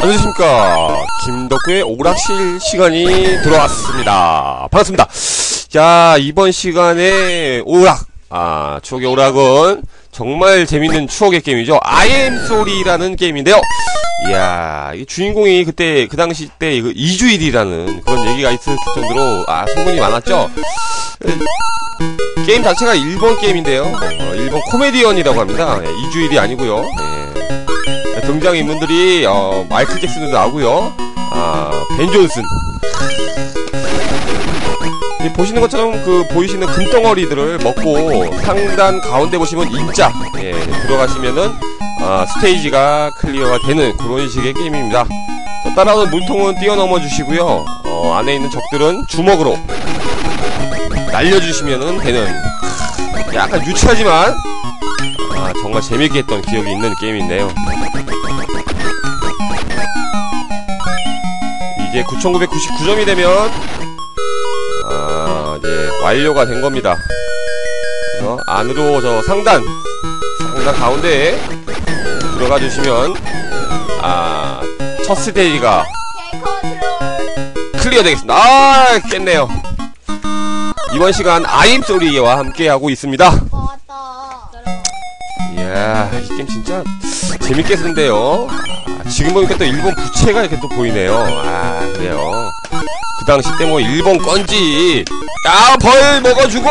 안녕하십니까. 김덕구의 오락실 시간이 들어왔습니다. 반갑습니다. 자 이번 시간에 오락 아 추억의 오락은 정말 재밌는 추억의 게임이죠. 아이엠 소리라는 게임인데요. 이야 이 주인공이 그때 그 당시 때 이거 이주일이라는 그런 얘기가 있을 정도로 아 소문이 많았죠. 에, 게임 자체가 일본 게임인데요. 어, 일본 코미디언이라고 합니다. 예, 이주일이 아니고요. 예. 등장인물들이 어, 마이클 잭슨도 나오고요. 아, 벤 존슨. 이 보시는 것처럼 그 보이시는 금덩어리들을 먹고 상단 가운데 보시면 인자 예, 들어가시면은 아, 스테이지가 클리어가 되는 그런 식의 게임입니다. 자, 따라오는 물통은 뛰어넘어 주시고요. 어, 안에 있는 적들은 주먹으로 날려주시면은 되는 약간 유치하지만 아, 정말 재밌게 했던 기억이 있는 게임인데요 이제 9999점이 되면 아 이제 완료가 된 겁니다. 그래서 안으로 저 상단 상단 가운데에 들어가 주시면 아 첫 스테이지가 클리어 되겠습니다. 아 깼네요. 이번 시간 아임 소리와 함께 하고 있습니다. 이야 이 게임 진짜 재밌게 쓴데요 아, 지금 보니까 또 일본 부채가 이렇게 또 보이네요. 아 그래요. 그 당시 때 뭐 일본 건지. 야 벌 먹어주고!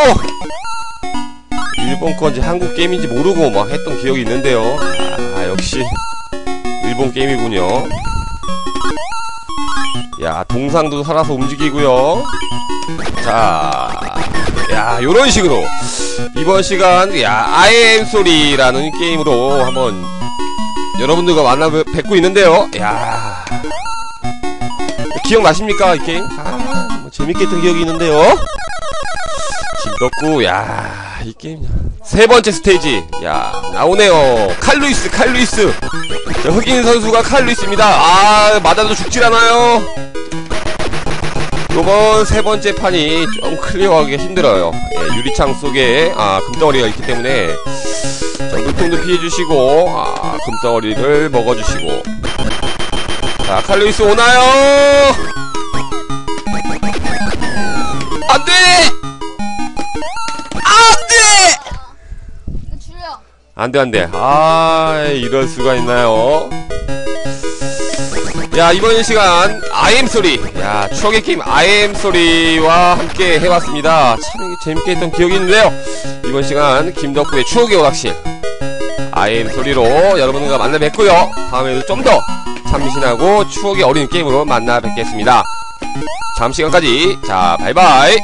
일본 건지 한국 게임인지 모르고 막 했던 기억이 있는데요. 아 역시 일본 게임이군요. 야 동상도 살아서 움직이고요. 자, 야, 요런 식으로. 이번 시간, 야, IM 소리라는 게임으로 한번 여러분들과 만나 뵙고 있는데요. 야 기억나십니까, 이 게임? 아, 뭐 재밌게 했던 기억이 있는데요. 김덕구, 야, 이 게임. 세 번째 스테이지. 야, 나오네요. 칼루이스, 칼루이스. 자, 흑인 선수가 칼루이스입니다. 아, 맞아도 죽질 않아요. 요번 세 번째 판이 좀 클리어하기가 힘들어요. 예, 유리창 속에 아, 금덩어리가 있기 때문에 자, 물통도 피해주시고 아, 금덩어리를 먹어주시고 자 칼루이스 오나요? 안 돼! 안돼! 이거 줄여. 안 돼 안 돼 아 이럴 수가 있나요? 야 이번 시간 아이엠 소리 야 추억의 게임 아이엠 소리와 함께 해봤습니다 참 재밌게 했던 기억이 있는데요 이번 시간 김덕구의 추억의 오락실 아이엠 소리로 여러분과 만나 뵙고요. 다음에도 좀 더 참신하고 추억의 어린 게임으로 만나 뵙겠습니다. 다음 시간까지 자 바이바이